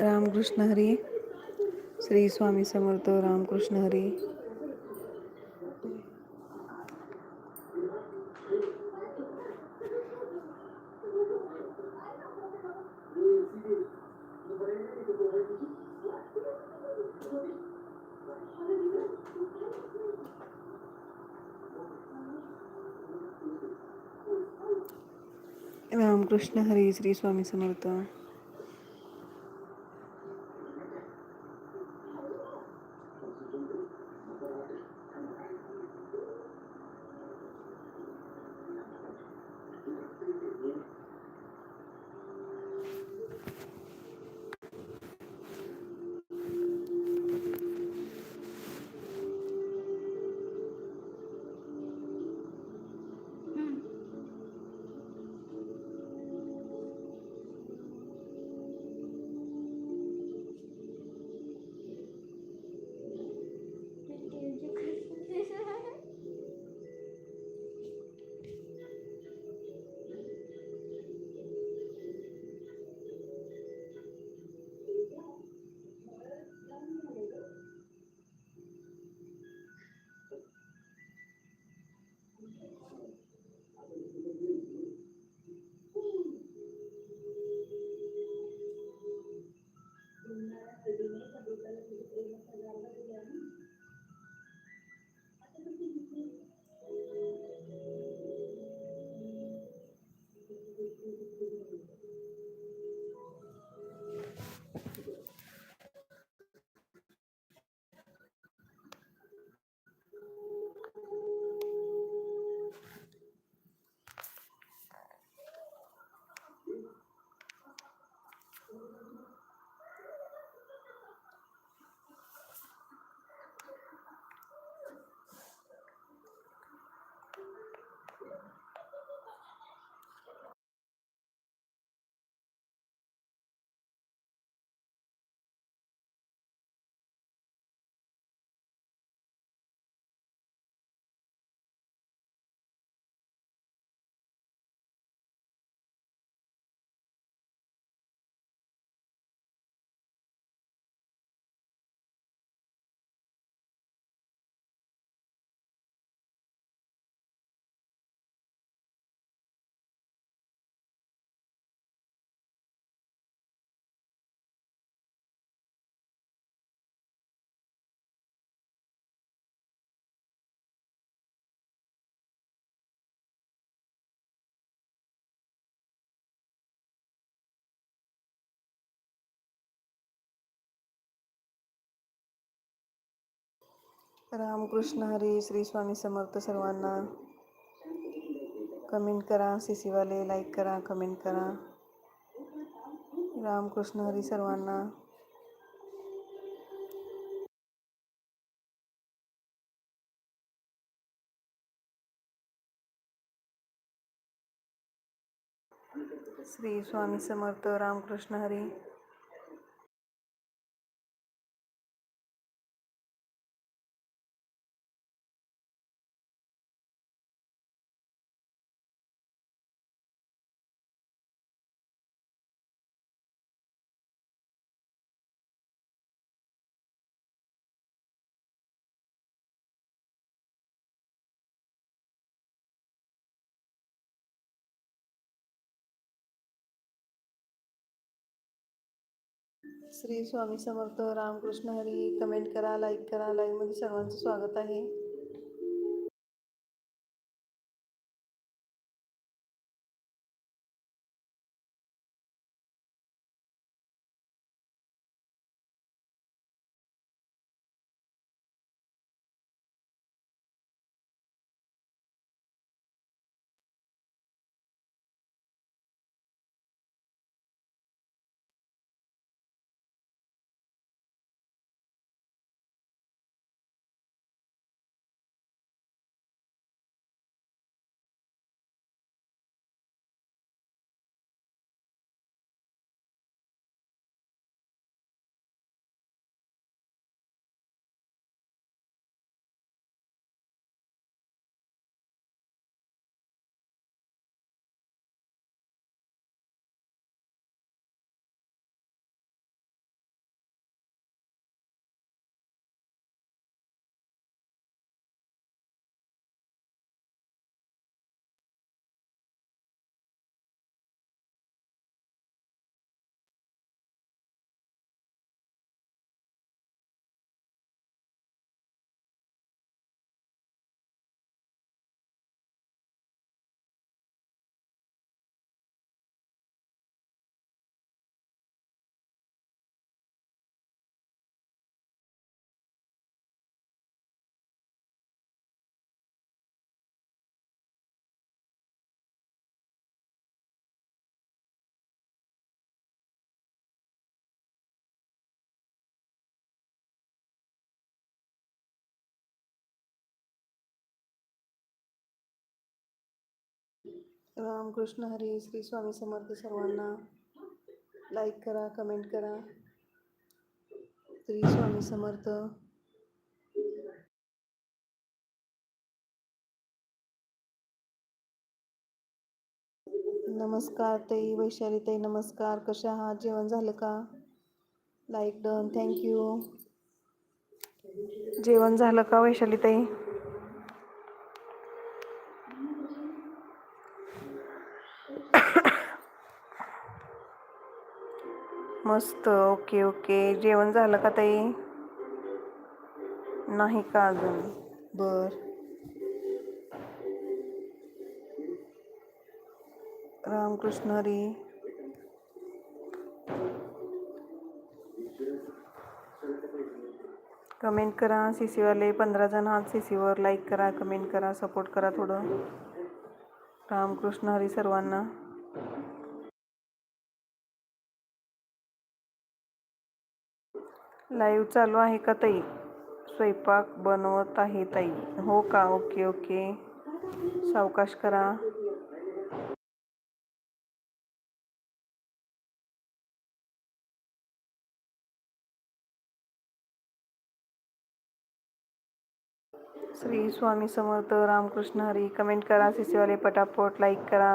रामकृष्ण हरी श्री स्वामी समर्थ रामकृष्ण हरी। रामकृष्ण हरी श्री स्वामी समर्थ। रामकृष्ण हरी, श्री स्वामी समर्थ सर्वांना. कमेंट करा सी सीवाले लाईक करा कमेंट करा. रामकृष्ण हरी सर्वांना. श्री स्वामी समर्थ, रामकृष्ण हरी. श्री स्वामी समर्थ रामकृष्ण हरी कमेंट करा लाईक करा लाईव्हमध्ये सर्वांचं स्वागत आहे. रामकृष्ण हरी श्री स्वामी समर्थ सर्वांना लाईक करा कमेंट करा. श्री स्वामी समर्थ. नमस्कार ताई वैशाली ताई नमस्कार. कशा आहात? जेवण झालं का? लाईक डन थँक्यू जेवण झालं का वैशाली ताई? मस्त ओके ओके. जेवण झालं का ताई? नाही का अजून? बर. रामकृष्ण हरी. कमेंट करा सी सीवाले पंधरा जण आहात सी सीवर लाईक करा कमेंट करा सपोर्ट करा थोडं. रामकृष्ण हरी सर्वांना. लाईव्ह चालू आहे का ताई? स्वयंपाक बनवत आहे ताई. हो का? Okay okay. सावकाश करा. श्री स्वामी समर्थ रामकृष्ण हरी. कमेंट करा सीसीवाले पटापट लाईक करा.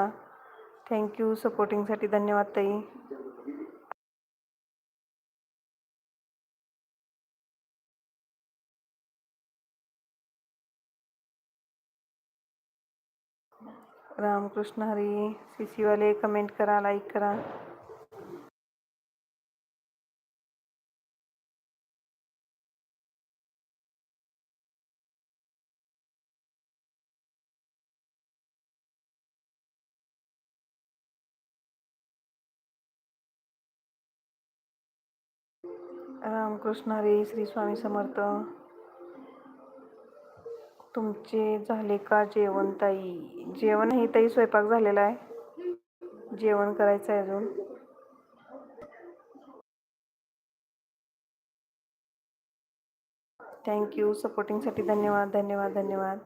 थँक्यू सपोर्टिंगसाठी धन्यवाद ताई. रामकृष्ण हरी सीसीवाले कमेंट करा लाईक करा. रामकृष्ण हरी श्री स्वामी समर्थ. तुमचे झाले का जेवण ताई? जेवण ही ताई स्वयंपाक झालेला आहे. जेवण करायचं आहे अजून. थँक्यू सपोर्टिंगसाठी धन्यवाद धन्यवाद धन्यवाद.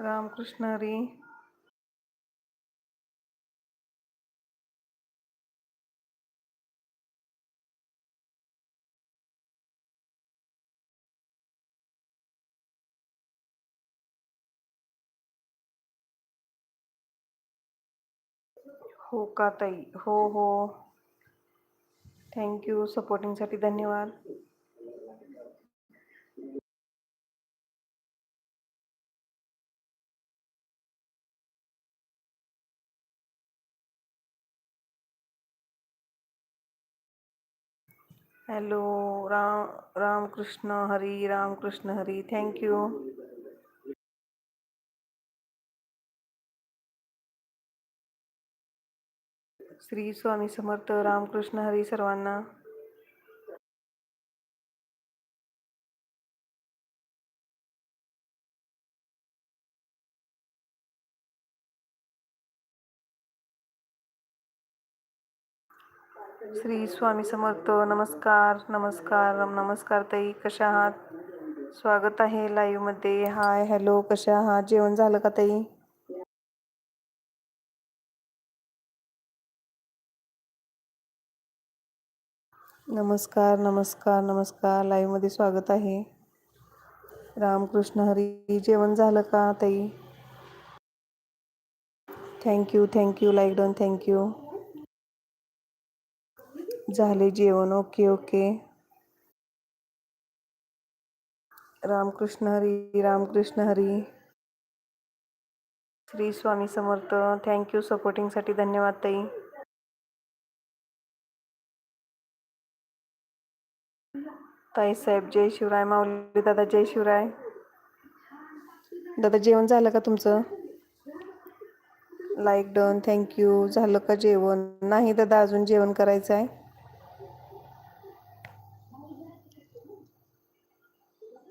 रामकृष्ण हरी हो का ताई? हो हो. थँक्यू सपोर्टिंगसाठी धन्यवाद. Hello Ram Ramakrishna Hari Ramakrishna Hari thank you Shri Swami Samarth Ramakrishna Hari सर्वांना. श्री स्वामी समर्थ नमस्कार नमस्कार नमस्कार ताई कशा आहात? स्वागत आहे लाईव्हमध्ये हाय हॅलो कशा आहात? जेवण झालं का ताई? नमस्कार नमस्कार नमस्कार. लाईव्हमध्ये स्वागत आहे. रामकृष्ण हरी जेवण झालं का ताई? Thank you thank you like done thank you झाले जेवण. Okay okay. Ramakrishna Hari Ramakrishna Hari. Shri Swami Samarth thank you सपोर्टिंगसाठी धन्यवाद ताई. ताई साहेब जय शिवराय माऊली दादा जय शिवराय. दादा जेवण झालं का तुमचं? लाईक डन थँक्यू झालं का जेवण? नाही दादा अजून जेवण करायचं आहे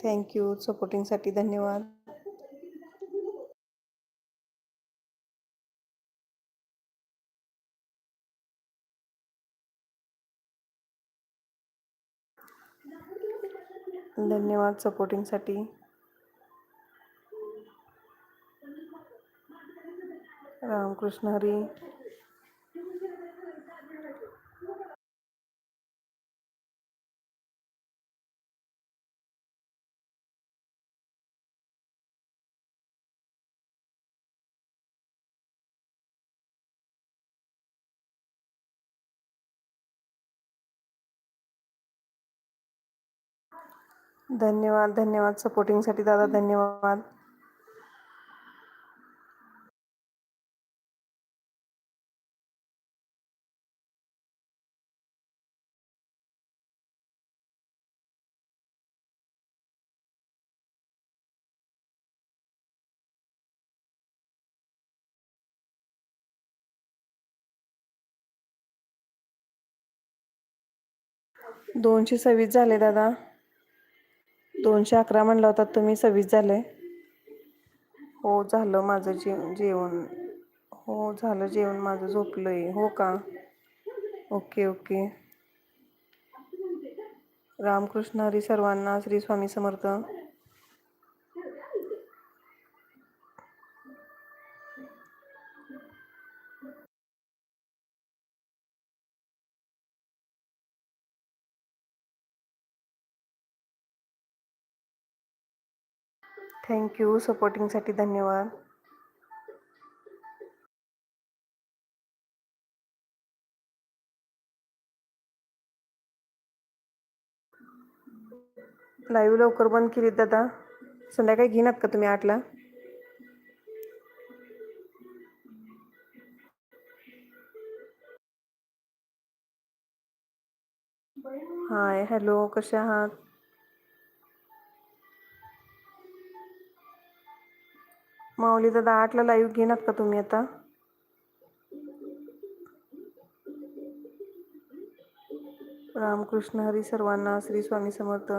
थँक्यू सपोर्टिंगसाठी धन्यवाद धन्यवाद सपोर्टिंगसाठी रामकृष्ण हरी धन्यवाद धन्यवाद सपोर्टिंगसाठी दादा धन्यवाद. दोनशे सव्वीस झाले दादा. दोनशे अकरा म्हणला होता तुम्ही सव्वीस झाले. हो झालं माझं जे जेवण. हो झालं जेवण माझं झोपलंय. हो का? Okay okay. रामकृष्ण हरी सर्वांना श्री स्वामी समर्थ. थँक्यू सपोर्टिंगसाठी धन्यवाद. लाईव्ह लवकर बंद केलीत दादा. संध्याकाळी घेणार का तुम्ही आठला? हाय हॅलो कसे आहात? माऊली दादा आठला लाईव्ह घेणार का तुम्ही आता? रामकृष्ण हरी सर्वांना श्री स्वामी समर्थ.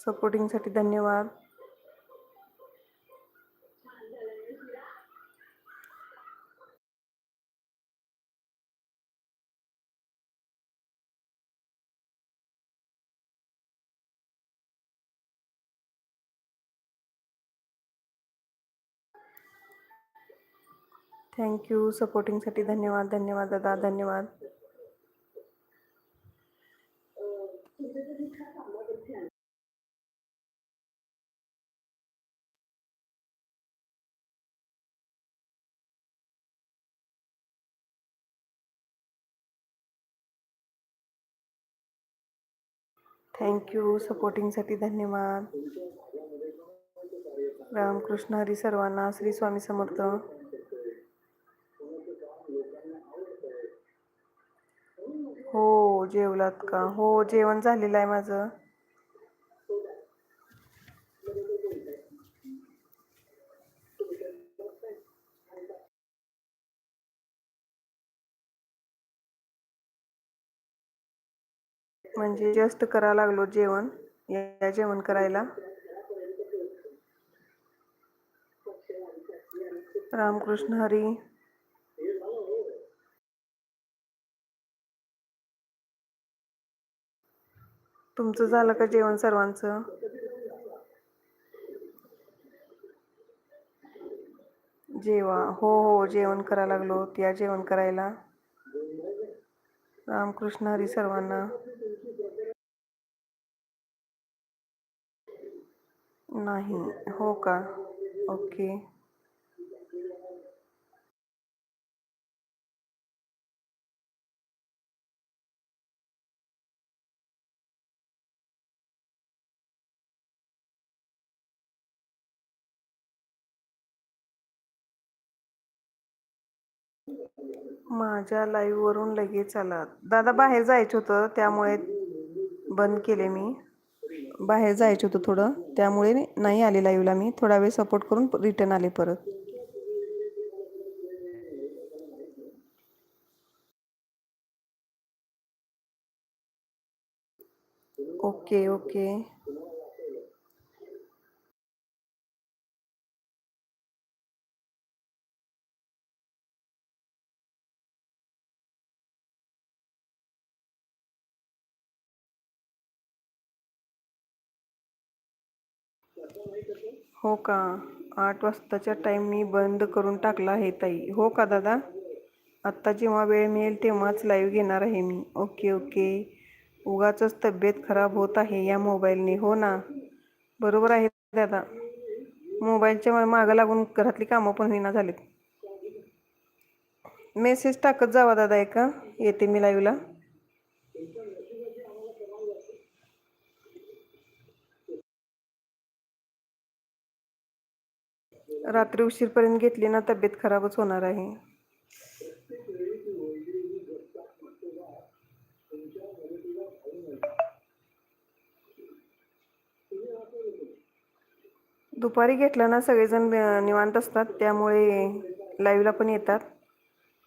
सपोर्टिंगसाठी धन्यवाद. थँक्यू सपोर्टिंगसाठी धन्यवाद धन्यवाद दादा धन्यवाद थँक्यू सपोर्टिंगसाठी धन्यवाद रामकृष्ण हरी सर्वांना श्री स्वामी समर्थ हो जेवलात का? हो जेवण झालेलं आहे माझं. म्हणजे जस्ट करा लागलो जेवण. या जेवण करायला. रामकृष्ण हरी. तुमचं झालं का जेवण सर्वांचं? जेवा हो हो जेवण करा लागलो. या जेवण करायला. रामकृष्ण हरी सर्वांना. नाही हो का? ओके. माझ्या लाईव्हवरून लगेच आला. दादा बाहेर जायचं होतं त्यामुळे बंद केले मी. बाहेर जायचं होतं थोडं त्यामुळे नाही आले लाईव्हला मी. थोडा वेळ सपोर्ट करून रिटर्न आले परत. ओके ओके हो का? आठ वाजताच्या टाईम मी बंद करून टाकला आहे ताई. हो का दादा? आत्ता जेव्हा वेळ मिळेल तेव्हाच लाईव्ह घेणार आहे मी. ओके ओके उगाचच तब्येत खराब होत आहे या मोबाईलने हो ना? बरोबर आहे दादा. मोबाईलच्या मागं लागून घरातली कामं पण होईना झालीत. मेसेज टाकत जावा दादा एका येते मी लाईव्हला रात्री उशीरपर्यंत घेतली ना तब्येत खराबच होणार आहे. दुपारी घेतला ना सगळेजण निवांत असतात त्यामुळे लाईव्हला पण येतात.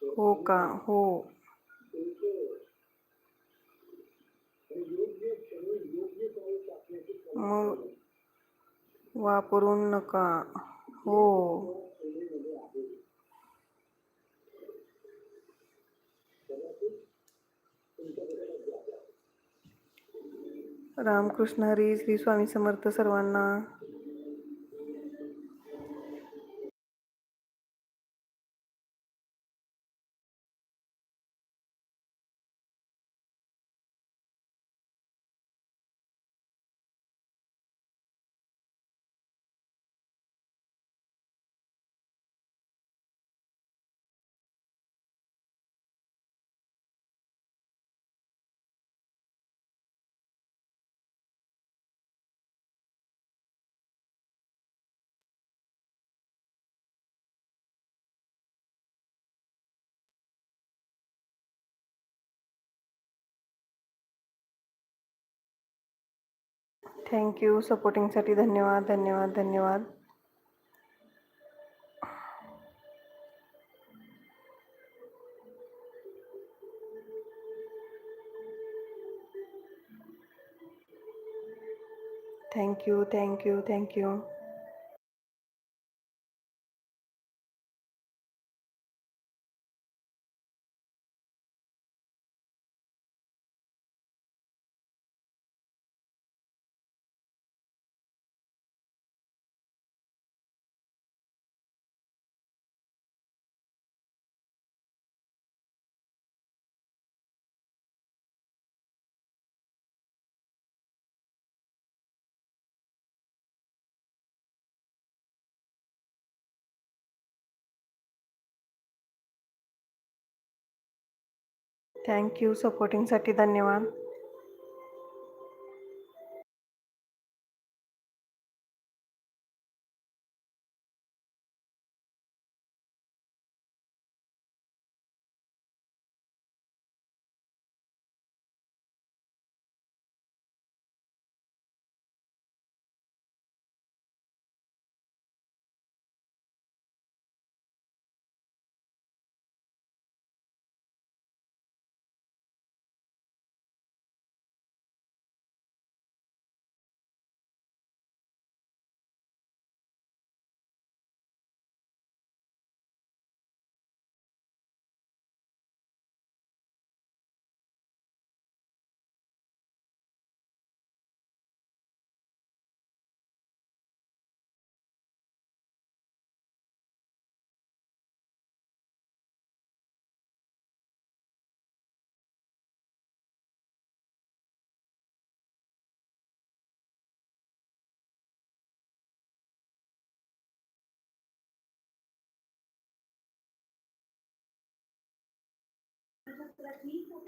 हो का? हो. मग वापरून नका. हो. रामकृष्ण हरी श्री स्वामी समर्थ सर्वांना. थँक्यू सपोर्टिंगसाठी धन्यवाद धन्यवाद धन्यवाद thank you thank you thank you thank you सपोर्टिंगसाठी धन्यवाद.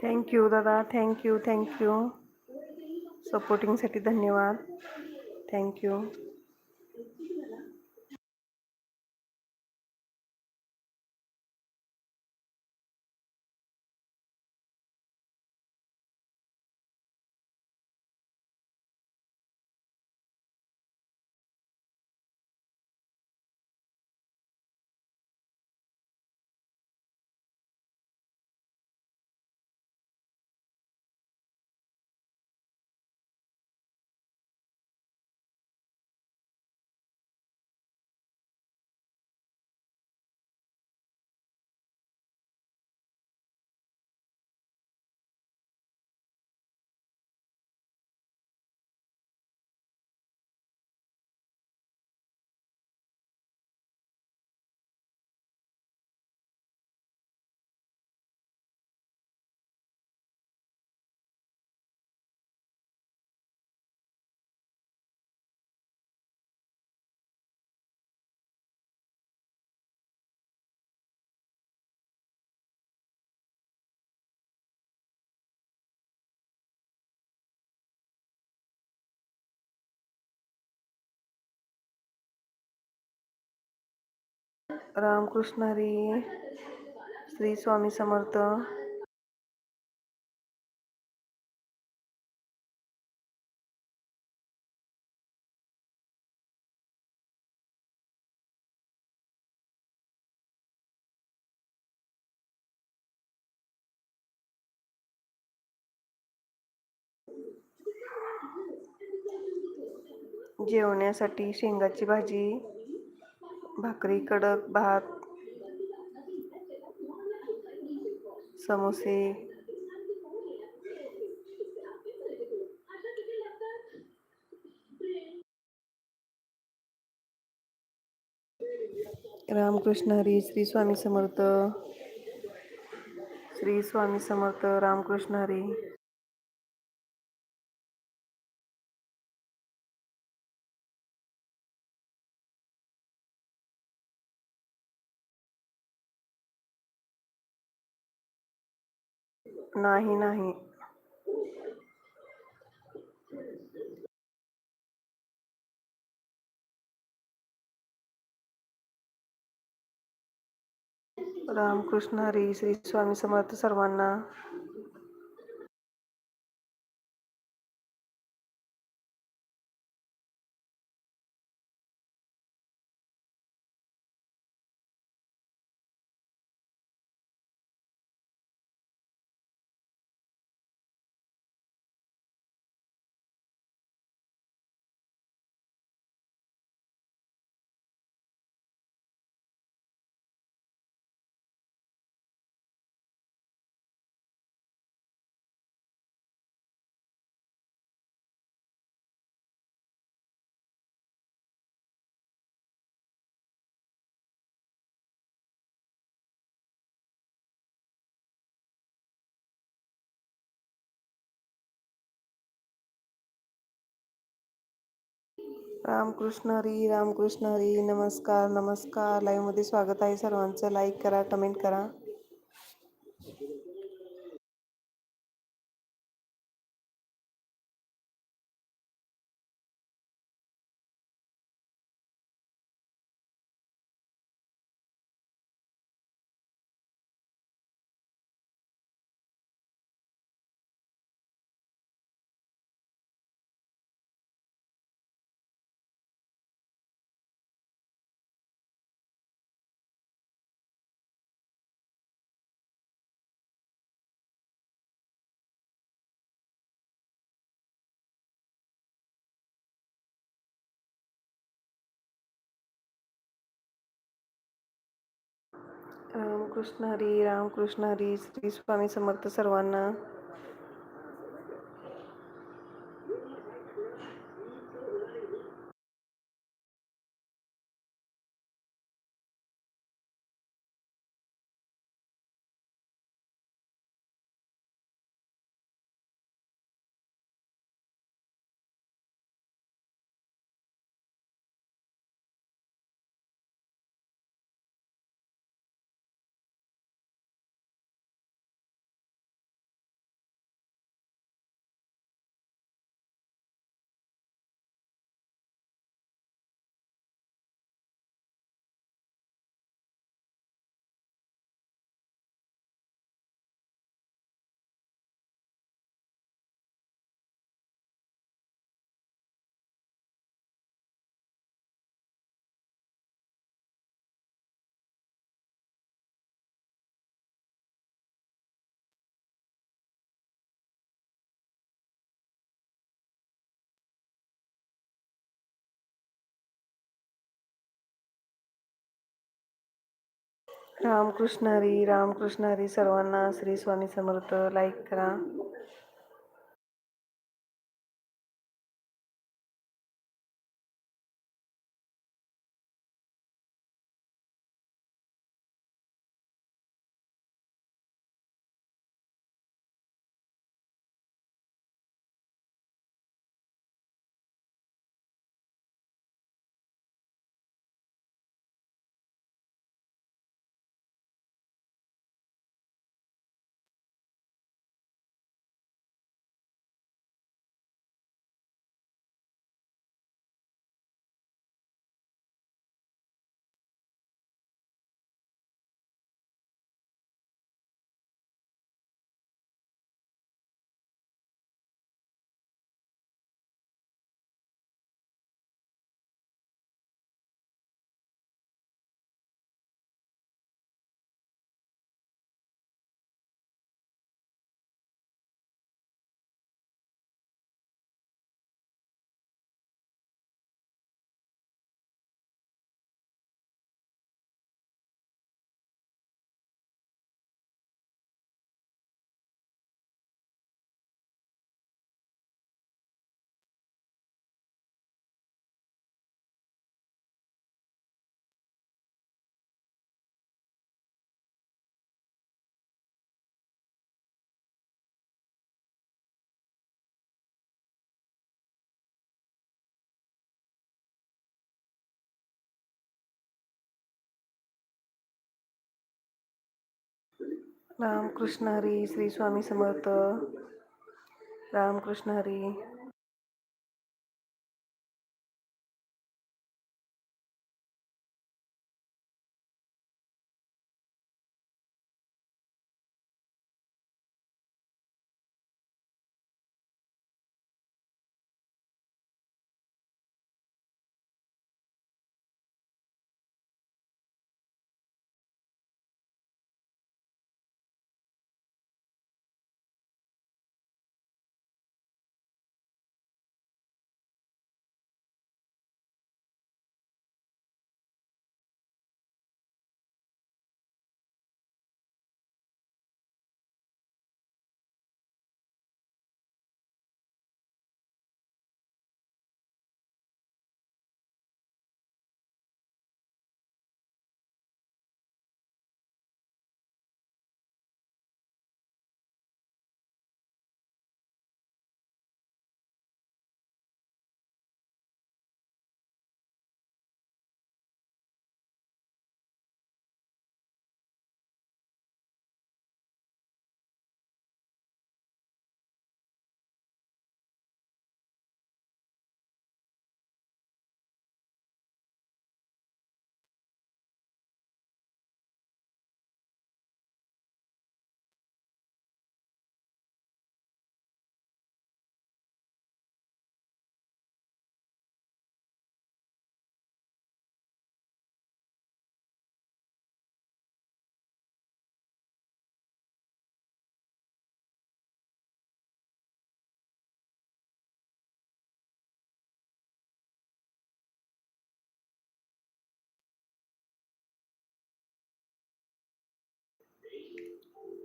थँक्यू दादा थँक्यू थँक्यू सपोर्टिंगसाठी धन्यवाद. Thank you Ramakrishna Hari Shri Swami Samarth. जेवण्यासाठी शेंगाची भाजी भाकरी कडक भात समोसे. रामकृष्ण हरी श्री स्वामी समर्थ. श्री स्वामी समर्थ रामकृष्ण हरी. नाही नाही. रामकृष्ण हरी श्री स्वामी समर्थ सर्वांना रामकृष्ण हरी रामकृष्ण हरी नमस्कार नमस्कार. लाईव्हमध्ये स्वागत आहे सर्वांचं. लाईक करा कमेंट करा. रामकृष्ण हरी रामकृष्ण हरी श्री स्वामी समर्थ सर्वांना रामकृष्ण हरी रामकृष्ण हरी सर्वांना श्री स्वामी समर्थ. लाईक करा. रामकृष्ण हरी श्री स्वामी समर्थ. रामकृष्ण हरी.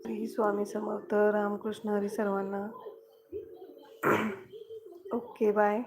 श्री स्वामी समर्थ रामकृष्ण हरी सर्वांना. Okay bye